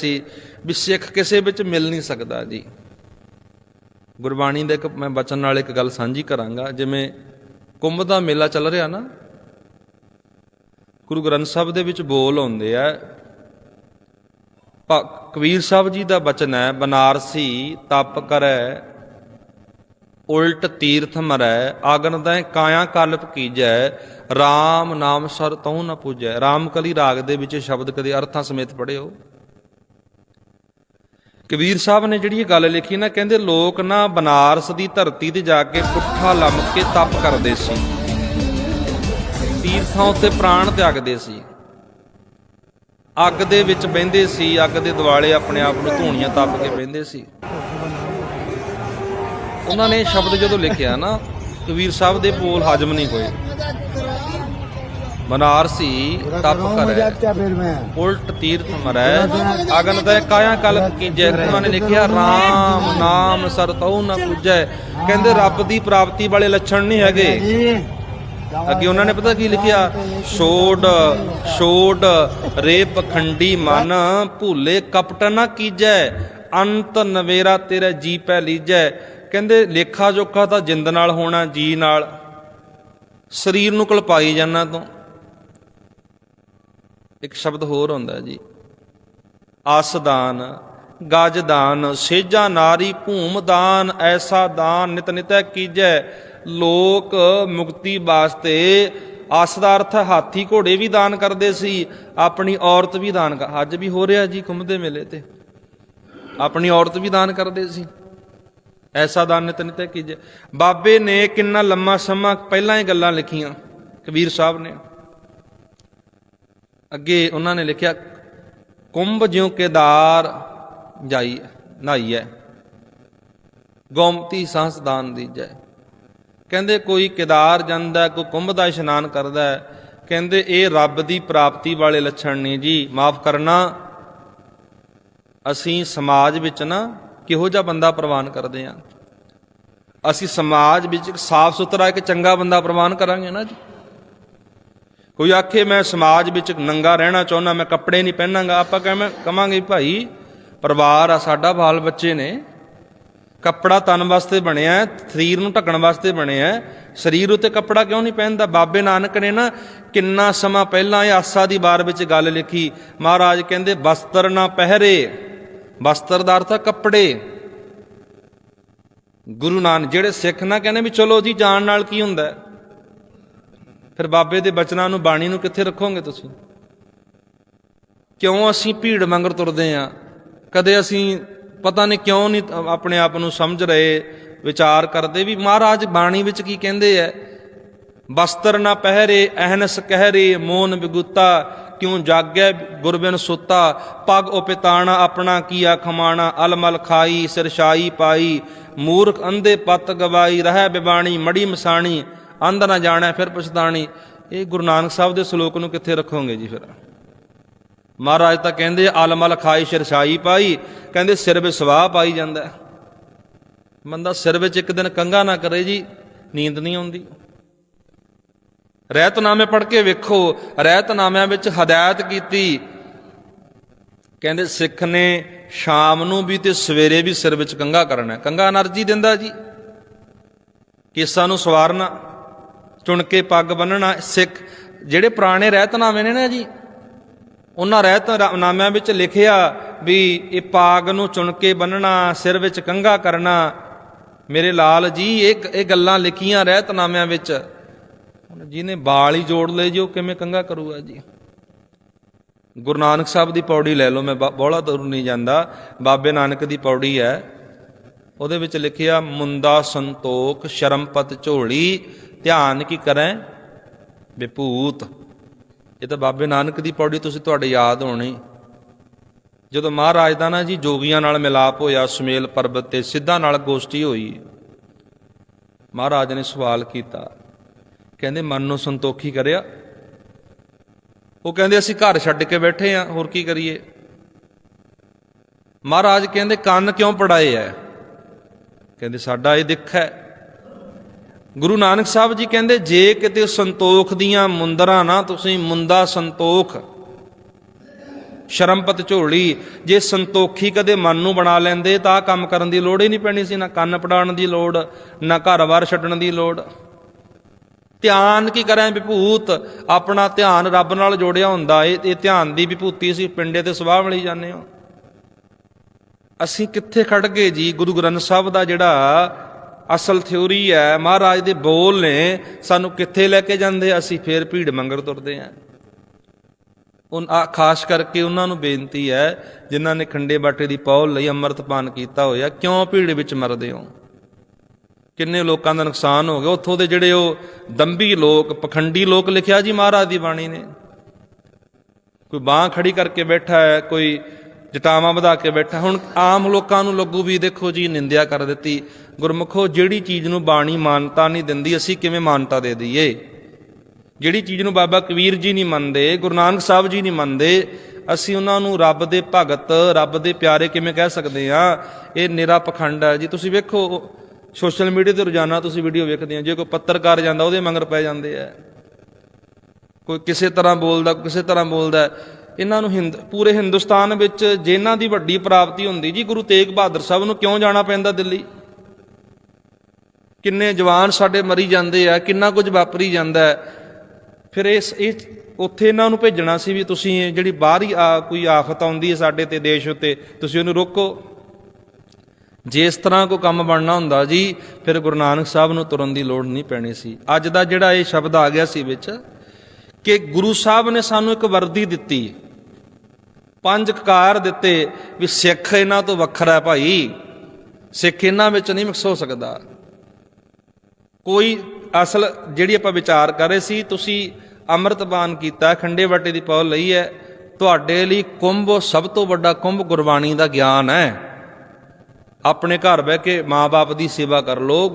ਸੀ ਵੀ ਸਿੱਖ ਕਿਸੇ ਵਿੱਚ ਮਿਲ ਨਹੀਂ ਸਕਦਾ ਜੀ। ਗੁਰਬਾਣੀ ਦਾ ਇੱਕ ਮੈਂ ਬਚਨ ਨਾਲ ਇੱਕ ਗੱਲ ਸਾਂਝੀ ਕਰਾਂਗਾ, ਜਿਵੇਂ ਕੁੰਭ ਦਾ ਮੇਲਾ ਚੱਲ ਰਿਹਾ ਨਾ, ਗੁਰੂ ਗ੍ਰੰਥ ਸਾਹਿਬ ਦੇ ਵਿੱਚ ਬੋਲ ਆਉਂਦੇ ਆ ਕਬੀਰ ਸਾਹਿਬ ਜੀ ਦਾ ਬਚਨ ਹੈ, ਬਨਾਰਸੀ ਤਪ ਕਰੈ, ਉਲਟ ਤੀਰਥ ਮਰੈ, ਆਗਨ ਦੈ ਕਾਇਆ ਕਲਪ ਕੀਜੈ RAM ਨਾਮ ਸਰ ਤਉ ਨ ਪੂਜੈ। RAM ਕਲੀ ਰਾਗ ਦੇ ਵਿੱਚ ਸ਼ਬਦ ਕਦੇ ਅਰਥਾਂ ਸਮੇਤ ਪੜਿਓ ਕਬੀਰ ਸਾਹਿਬ ਨੇ ਜਿਹੜੀ ਇਹ ਗੱਲ ਲਿਖੀ ਨਾ, ਕਹਿੰਦੇ ਲੋਕ ਨਾ ਬਨਾਰਸ ਦੀ ਧਰਤੀ ਤੇ ਜਾ ਕੇ ਪੁੱਠਾ ਲੰਮ ਕੇ ਤਪ ਕਰਦੇ ਸੀ। ਤੀਰਥਾਂ ਉੱਤੇ ਪ੍ਰਾਣ ਤਿਆਗਦੇ ਸੀ। ਅੱਗ ਦੇ ਵਿੱਚ ਬਹਿੰਦੇ ਸੀ, ਅੱਗ ਦੇ ਦਿਵਾਲੇ ਆਪਣੇ ਆਪ ਨੂੰ ਧੂਣੀਆਂ ਤਪ ਕੇ ਬਹਿੰਦੇ ਸੀ। ਉਹਨਾਂ ਨੇ ਸ਼ਬਦ ਜਦੋਂ ਲਿਖਿਆ ਨਾ, ਕਬੀਰ ਸਾਹਿਬ ਦੇ ਬੋਲ ਹਜਮ ਨਹੀਂ ਹੋਏ। ਬਨਾਰਸੀ ਤਪ ਕਰੇ। ਉਲਟ ਤੀਰਥ ਮਰੈ। ਅਗਨ ਤੇ ਕਾਇਆ ਕਲ ਕੀਜੈ ਉਹਨਾਂ ਨੇ ਲਿਖਿਆ RAM ਨਾਮ ਸਰਤਉ ਨ ਪੁਜੈ। ਕਹਿੰਦੇ ਰੱਬ ਦੀ ਪ੍ਰਾਪਤੀ ਵਾਲੇ ਲੱਛਣ ਨਹੀਂ ਹੈਗੇ। ਅੱਗੇ ਉਹਨਾਂ ਨੇ ਪਤਾ ਕੀ ਲਿਖਿਆ? ਛੋੜ ਛੋੜ ਰੇ ਪਖੰਡੀ ਮਨ ਭੂਲੇ ਕਪਟ ਨਾ ਕੀਜੈ। ਅੰਤ ਨਵੇਰਾ ਤੇਰਾ ਜੀ ਪੈ ਲੀਜੈ। ਕਹਿੰਦੇ ਲੇਖਾ ਜੋਖਾ ਤਾਂ ਜਿੰਦ ਨਾਲ ਹੋਣਾ ਜੀ ਨਾਲ। ਸਰੀਰ ਨੂੰ ਕਲਪਾਈ ਜਾਣਾ ਤੋਂ। ਇੱਕ ਸ਼ਬਦ ਹੋਰ ਹੁੰਦਾ ਹੈ ਜੀ ਆਸਦਾਨ ਗਜਦਾਨ ਸੇਜਾ ਨਾਰੀ ਭੂਮ ਦਾਨ, ਐਸਾ ਦਾਨ ਨਿਤ ਨਿਤੈ ਕੀਜੈ, ਲੋਕ ਮੁਕਤੀ ਵਾਸਤੇ ਆਸ ਦਾ ਅਰਥ ਹਾਥੀ ਘੋੜੇ ਵੀ ਦਾਨ ਕਰਦੇ ਸੀ, ਆਪਣੀ ਔਰਤ ਵੀ ਦਾਨ ਕਰ ਅੱਜ ਵੀ ਹੋ ਰਿਹਾ ਜੀ ਕੁੰਭ ਦੇ ਮੇਲੇ ਤੇ। ਆਪਣੀ ਔਰਤ ਵੀ ਦਾਨ ਕਰਦੇ ਸੀ। ਐਸਾ ਦਾਨ ਨਿਤ ਨਿਤੈ ਕੀਜੈ। ਬਾਬੇ ਨੇ ਕਿੰਨਾ ਲੰਮਾ ਸਮਾਂ ਪਹਿਲਾਂ ਇਹ ਗੱਲਾਂ ਲਿਖੀਆਂ, ਕਬੀਰ ਸਾਹਿਬ ਨੇ। ਅੱਗੇ ਉਹਨਾਂ ਨੇ ਲਿਖਿਆ, ਕੁੰਭ ਜਿਉ ਕੇਦਾਰ ਜਾਈ ਨਹਾਈਐ ਗੋਮਤੀ ਸੰਸਦਾਨ ਦੀਜੈ। ਕਹਿੰਦੇ ਕੋਈ ਕੇਦਾਰ ਜਾਂਦਾ, ਕੋਈ ਕੁੰਭ ਦਾ ਇਸ਼ਨਾਨ ਕਰਦਾ, ਕਹਿੰਦੇ ਇਹ ਰੱਬ ਦੀ ਪ੍ਰਾਪਤੀ ਵਾਲੇ ਲੱਛਣ ਨੇ ਜੀ, ਮਾਫ ਕਰਨਾ। ਅਸੀਂ ਸਮਾਜ ਵਿੱਚ ਨਾ ਕਿਹੋ ਜਿਹਾ ਬੰਦਾ ਪ੍ਰਵਾਨ ਕਰਦੇ ਆ? ਅਸੀਂ ਸਮਾਜ ਵਿੱਚ ਇੱਕ ਸਾਫ਼ ਸੁਥਰਾ ਇੱਕ ਚੰਗਾ ਬੰਦਾ ਪ੍ਰਵਾਨ ਕਰਾਂਗੇ ਨਾ ਜੀ। ਕੋਈ ਆਖੇ ਮੈਂ ਸਮਾਜ ਵਿੱਚ ਨੰਗਾ ਰਹਿਣਾ ਚਾਹੁੰਦਾ ਮੈਂ ਕੱਪੜੇ ਨਹੀਂ ਪਹਿਨਾਂਗਾ। ਆਪਾਂ ਕਹਾਂ ਕਵਾਂਗੇ ਭਾਈ ਪਰਿਵਾਰ ਆ ਸਾਡਾ ਬਾਲ ਬੱਚੇ ਨੇ। ਕੱਪੜਾ ਤਨ ਵਾਸਤੇ ਬਣਿਆ ਹੈ, ਸਰੀਰ ਨੂੰ ਢੱਕਣ ਵਾਸਤੇ ਬਣਿਆ ਹੈ। ਸਰੀਰ ਉਤੇ ਕੱਪੜਾ ਕਿਉਂ ਨਹੀਂ ਪਹਿਨਦਾ? ਬਾਬੇ ਨਾਨਕ ਨੇ ਨਾ ਕਿੰਨਾ ਸਮਾਂ ਪਹਿਲਾਂ ਇਹ ਆਸਾ ਦੀ ਬਾਰ ਵਿੱਚ ਗੱਲ ਲਿਖੀ। ਮਹਾਰਾਜ ਕਹਿੰਦੇ ਵਸਤਰ ਨਾ ਪਹਿਰੇ। ਵਸਤਰ ਦਾ ਅਰਥ ਹੈ ਕੱਪੜੇ। ਗੁਰੂ ਨਾਨਕ ਜਿਹੜੇ ਸਿੱਖ ਨਾ ਕਹਿੰਦੇ ਵੀ ਚਲੋ ਜੀ ਜਾਣ ਨਾਲ ਕੀ ਹੁੰਦਾ? ਹੈ ਫਿਰ ਬਾਬੇ ਦੇ ਬਚਨਾਂ ਨੂੰ, ਬਾਣੀ ਨੂੰ ਕਿੱਥੇ ਰੱਖੋਗੇ ਤੁਸੀਂ? ਕਿਉਂ ਅਸੀਂ ਭੀੜ ਮੰਗਰ ਤੁਰਦੇ ਆ? ਕਦੇ ਅਸੀਂ ਪਤਾ ਨਹੀਂ ਕਿਉਂ ਨਹੀਂ ਆਪਣੇ ਆਪ ਨੂੰ ਸਮਝ ਰਹੇ, ਵਿਚਾਰ ਕਰਦੇ ਵੀ ਮਹਾਰਾਜ ਬਾਣੀ ਵਿੱਚ ਕੀ ਕਹਿੰਦੇ ਐ? ਬਸਤਰ ਨਾ ਪਹਿਰੇ, ਅਹਨਸ ਕਹਿਰੇ, ਮੋਨ ਬਿਗੁੱਤਾ ਕਿਉਂ ਜਾਗੈ ਗੁਰਬਿਨ ਸੁੱਤਾ? ਪਗ ਉਪਿਤਾਣਾ ਆਪਣਾ ਕੀਆ ਖਮਾਣਾ, ਅਲਮਲ ਖਾਈ ਸਿਰਸ਼ਾਈ ਪਾਈ, ਮੂਰਖ ਅੰਧੇ ਪਤ ਗਵਾਈ, ਰਹਿ ਬਿਬਾਣੀ, ਮੜੀ ਮਸਾਣੀ ਅੰਧ ਨਾ ਜਾਣਾ, ਫਿਰ ਪਛਤਾਣੀ। ਇਹ ਗੁਰੂ ਨਾਨਕ ਸਾਹਿਬ ਦੇ ਸ਼ਲੋਕ ਨੂੰ ਕਿੱਥੇ ਰੱਖੋਗੇ ਜੀ ਫਿਰ? ਮਹਾਰਾਜ ਤਾਂ ਕਹਿੰਦੇ ਆਲਮਲ ਖਾਈ ਸ਼ਰਸ਼ਾਈ ਪਾਈ, ਕਹਿੰਦੇ ਸਿਰ ਵਿੱਚ ਸਵਾਹ ਪਾਈ ਜਾਂਦਾ। ਬੰਦਾ ਸਿਰ ਵਿੱਚ ਇੱਕ ਦਿਨ ਕੰਗਾ ਨਾ ਕਰੇ ਜੀ, ਨੀਂਦ ਨਹੀਂ ਆਉਂਦੀ। ਰਹਿਤਨਾਮੇ ਪੜ ਕੇ ਵੇਖੋ, ਰਹਿਤਨਾਮਿਆਂ ਵਿੱਚ ਹਦਾਇਤ ਕੀਤੀ। ਕਹਿੰਦੇ ਸਿੱਖ ਨੇ ਸ਼ਾਮ ਨੂੰ ਵੀ ਤੇ ਸਵੇਰੇ ਵੀ ਸਿਰ ਵਿੱਚ ਕੰਗਾ ਕਰਨਾ ਕੰਗਾ એનર્ਜੀ ਦਿੰਦਾ ਜੀ। ਕੇਸਾਂ ਨੂੰ ਸਵਾਰਨਾ। ਚੁਣ ਕੇ ਪੱਗ ਬੰਨਣਾ ਸਿੱਖ। ਜਿਹੜੇ ਪੁਰਾਣੇ ਰਹਿਤਨਾਮੇ ਨੇ ਨਾ ਜੀ, ਉਹਨਾਂ ਰਹਿਤਨਾਮਿਆਂ ਵਿੱਚ ਲਿਖਿਆ ਵੀ ਇਹ ਪਾਗ ਨੂੰ ਚੁਣ ਕੇ ਬੰਨਣਾ ਸਿਰ ਵਿੱਚ ਕੰਗਾ ਕਰਨਾ, ਮੇਰੇ ਲਾਲ ਜੀ, ਇਹ ਇਹ ਗੱਲਾਂ ਲਿਖੀਆਂ ਰਹਿਤਨਾਮਿਆਂ ਵਿੱਚ। ਹੁਣ ਜਿਹਨੇ ਬਾਲ ਹੀ ਜੋੜ ਲਏ ਜੀ, ਉਹ ਕਿਵੇਂ ਕੰਗਾ ਕਰੂਗਾ ਜੀ? ਗੁਰੂ ਨਾਨਕ ਸਾਹਿਬ ਦੀ ਪੌੜੀ ਲੈ ਲਓ, ਮੈਂ ਬ- ਬਹੁਤਾ ਦੂਰ ਨਹੀਂ ਜਾਂਦਾ। ਬਾਬੇ ਨਾਨਕ ਦੀ ਪੌੜੀ ਹੈ। ਉਹਦੇ ਵਿੱਚ ਲਿਖਿਆ ਮੁੰਦਾ ਸੰਤੋਖ, ਸ਼ਰਮਪਤ ਝੋਲੀ, ਧਿਆਨ ਕੀ ਕਰੈ? ਵਿਭੂਤ ਇਹ ਤਾਂ ਬਾਬੇ ਨਾਨਕ ਦੀ ਪੌੜੀ ਤੁਸੀਂ ਤੁਹਾਡੇ ਯਾਦ ਹੋਣੀ। ਜਦੋਂ ਮਹਾਰਾਜ ਦਾ ਨਾ ਜੀ ਜੋਗੀਆਂ ਨਾਲ ਮਿਲਾਪ ਹੋਇਆ, ਸੁਮੇਲ ਪਰਬਤ ਤੇ ਸਿੱਧਾ ਨਾਲ ਗੋਸ਼ਟੀ ਹੋਈ, ਮਹਾਰਾਜ ਨੇ ਸਵਾਲ ਕੀਤਾ, ਕਹਿੰਦੇ, ਮਨ ਨੂੰ ਸੰਤੋਖੀ ਕਰਿਆ? ਉਹ ਕਹਿੰਦੇ, ਅਸੀਂ ਘਰ ਛੱਡ ਕੇ ਬੈਠੇ ਆ, ਹੋਰ ਕੀ ਕਰੀਏ? ਮਹਾਰਾਜ ਕਹਿੰਦੇ, ਕੰਨ ਕਿਉਂ ਪੜਾਏ ਐ? ਕਹਿੰਦੇ ਸਾਡਾ ਇਹ ਦਿੱਖ ਹੈ। ਗੁਰੂ ਨਾਨਕ ਸਾਹਿਬ ਜੀ ਕਹਿੰਦੇ, ਜੇ ਕਿਤੇ ਸੰਤੋਖ ਦੀਆਂ ਮੁੰਦਰਾਂ ਨਾ, ਤੁਸੀਂ ਮੁੰਦਾ ਸੰਤੋਖ। ਸ਼ਰਮਪਤ ਝੋਲੀ, ਜੇ ਸੰਤੋਖੀ ਕਦੇ ਮਨ ਨੂੰ ਬਣਾ ਲੈਂਦੇ, ਤਾਂ ਕੰਮ ਕਰਨ ਦੀ ਲੋੜ ਹੀ ਨਹੀਂ ਪੈਣੀ ਸੀ, ਨਾ ਕੰਨ ਪੜਾਉਣ ਦੀ ਲੋੜ, ਨਾ ਘਰ-ਬਾਰ ਛੱਡਣ ਦੀ ਲੋੜ। ਧਿਆਨ ਕੀ ਕਰਾਂ ਵਿਭੂਤ? ਆਪਣਾ ਧਿਆਨ ਰੱਬ ਨਾਲ ਜੋੜਿਆ ਹੁੰਦਾ, ਇਹ ਇਹ ਧਿਆਨ ਦੀ ਵਿਭੂਤੀ ਸੀ ਪਿੰਡੇ ਤੇ ਸਵਾਹ ਮਿਲੀ ਜਾਂਦੇ ਹੋ। ਅਸੀਂ ਕਿੱਥੇ ਖੜ ਗਏ ਜੀ? ਗੁਰੂ ਗ੍ਰੰਥ ਸਾਹਿਬ ਦਾ ਜਿਹੜਾ ਅਸਲ ਥਿਉਰੀ ਹੈ, ਮਹਾਰਾਜ ਦੇ ਬੋਲ ਨੇ ਸਾਨੂੰ ਕਿੱਥੇ ਲੈ ਕੇ ਜਾਂਦੇ? ਅਸੀਂ ਫੇਰ ਭੀੜ ਮੰਗਰ ਤੁਰਦੇ ਆਂ ਉਹ ਖਾਸ ਕਰਕੇ ਉਹਨਾਂ ਨੂੰ ਬੇਨਤੀ ਹੈ, ਜਿਨ੍ਹਾਂ ਨੇ ਖੰਡੇ ਬਾਟੇ ਦੀ ਪੌਲ ਲਈ ਅੰਮ੍ਰਿਤਪਾਨ ਕੀਤਾ ਹੋਇਆ, ਕਿਉਂ ਭੀੜ ਵਿੱਚ ਮਰਦੇ ਹੋ? ਕਿੰਨੇ ਲੋਕਾਂ ਦਾ ਨੁਕਸਾਨ ਹੋ ਗਿਆ। ਉੱਥੋਂ ਦੇ ਜਿਹੜੇ ਉਹ ਦੰਬੀ ਲੋਕ, ਪਖੰਡੀ ਲੋਕ ਲਿਖਿਆ ਜੀ ਮਹਾਰਾਜ ਦੀ ਬਾਣੀ ਨੇ। ਕੋਈ ਬਾਹ ਖੜੀ ਕਰਕੇ ਬੈਠਾ ਹੈ, ਕੋਈ ਜਟਾਵਾਂ ਵਧਾ ਕੇ ਬੈਠਾ। ਹੁਣ ਆਮ ਲੋਕਾਂ ਨੂੰ ਲੱਗੂ ਵੀ ਦੇਖੋ ਜੀ, ਨਿੰਦਿਆ ਕਰ ਦਿੱਤੀ। ਗੁਰਮੁਖੋ, ਜਿਹੜੀ ਚੀਜ਼ ਨੂੰ ਬਾਣੀ ਮਾਨਤਾ ਨਹੀਂ ਦਿੰਦੀ, ਅਸੀਂ ਕਿਵੇਂ ਮਾਨਤਾ ਦੇ ਦਈਏ? ਜਿਹੜੀ ਚੀਜ਼ ਨੂੰ ਬਾਬਾ ਕਬੀਰ ਜੀ ਨਹੀਂ ਮੰਨਦੇ, ਗੁਰੂ ਨਾਨਕ ਸਾਹਿਬ ਜੀ ਨਹੀਂ ਮੰਨਦੇ, ਅਸੀਂ ਉਹਨਾਂ ਨੂੰ ਰੱਬ ਦੇ ਭਗਤ, ਰੱਬ ਦੇ ਪਿਆਰੇ ਕਿਵੇਂ ਕਹਿ ਸਕਦੇ ਆ ਇਹ ਨਿਰਾ ਪਖੰਡ ਹੈ। ਜੀ, ਤੁਸੀਂ ਵੇਖੋ, ਸੋਸ਼ਲ ਮੀਡੀਆ ਤੇ ਰੋਜ਼ਾਨਾ ਤੁਸੀਂ ਵੀਡੀਓ ਵੇਖਦੇ ਆ ਜੇ ਕੋਈ ਪੱਤਰਕਾਰ ਜਾਂਦਾ, ਉਹਦੇ ਮੰਗਰ ਪੈ ਜਾਂਦੇ ਆ। ਕੋਈ ਕਿਸੇ ਤਰ੍ਹਾਂ ਬੋਲਦਾ ਕਿਸੇ ਤਰ੍ਹਾਂ ਬੋਲਦਾ। ਇਹਨਾਂ ਨੂੰ ਹਿੰਦ, ਪੂਰੇ ਹਿੰਦੁਸਤਾਨ ਵਿੱਚ ਜਿਨ੍ਹਾਂ ਦੀ ਵੱਡੀ ਪ੍ਰਾਪਤੀ ਹੁੰਦੀ। ਜੀ, ਗੁਰੂ ਤੇਗ ਬਹਾਦਰ ਸਾਹਿਬ ਨੂੰ ਕਿਉਂ ਜਾਣਾ ਪੈਂਦਾ ਦਿੱਲੀ? ਕਿੰਨੇ ਜਵਾਨ ਸਾਡੇ ਮਰੀ ਜਾਂਦੇ ਆ, ਕਿੰਨਾ ਕੁਝ ਵਾਪਰੀ ਜਾਂਦਾ ਹੈ। ਫਿਰ ਇਸ, ਇਹ, ਉੱਥੇ ਇਹਨਾਂ ਨੂੰ ਭੇਜਣਾ ਸੀ ਵੀ ਤੁਸੀਂ ਜਿਹੜੀ ਬਾਹਰੀ ਆ, ਕੋਈ ਆਫਤ ਆਉਂਦੀ ਹੈ ਸਾਡੇ ਤੇ, ਦੇਸ਼ ਉੱਤੇ, ਤੁਸੀਂ ਉਹਨੂੰ ਰੋਕੋ। ਜੇ ਇਸ ਤਰ੍ਹਾਂ ਕੋਈ ਕੰਮ ਬਣਨਾ ਹੁੰਦਾ ਜੀ, ਫਿਰ ਗੁਰੂ ਨਾਨਕ ਸਾਹਿਬ ਨੂੰ ਤੁਰਨ ਦੀ ਲੋੜ ਨਹੀਂ ਪੈਣੀ ਸੀ। ਅੱਜ ਦਾ ਜਿਹੜਾ ਇਹ ਸ਼ਬਦ ਆ ਗਿਆ ਸੀ ਵਿੱਚ ਕਿ ਗੁਰੂ ਸਾਹਿਬ ਨੇ ਸਾਨੂੰ ਇੱਕ ਵਰਦੀ ਦਿੱਤੀ। ਪੰਜ ਕਕਾਰ ਦਿੱਤੇ ਵੀ ਸਿੱਖ ਇਹਨਾਂ ਤੋਂ ਵੱਖਰਾ ਹੈ ਭਾਈ। ਸਿੱਖ ਇਹਨਾਂ ਵਿੱਚ ਨਹੀਂ ਮਿਕਸ ਹੋ ਸਕਦਾ। ਕੋਈ ਅਸਲ ਜਿਹੜੀ ਆਪਾਂ ਵਿਚਾਰ ਕਰ ਰਹੇ ਸੀ, ਤੁਸੀਂ ਅੰਮ੍ਰਿਤਪਾਨ ਕੀਤਾ, ਖੰਡੇ ਵਾਟੇ ਦੀ ਪੌਲ ਲਈ ਹੈ, ਤੁਹਾਡੇ ਲਈ ਕੁੰਭ ਸਭ ਤੋਂ ਵੱਡਾ ਕੁੰਭ ਗੁਰਬਾਣੀ ਦਾ ਗਿਆਨ ਹੈ। ਆਪਣੇ ਘਰ ਬਹਿ ਕੇ ਮਾਪੇ ਦੀ ਸੇਵਾ ਕਰ ਲੋ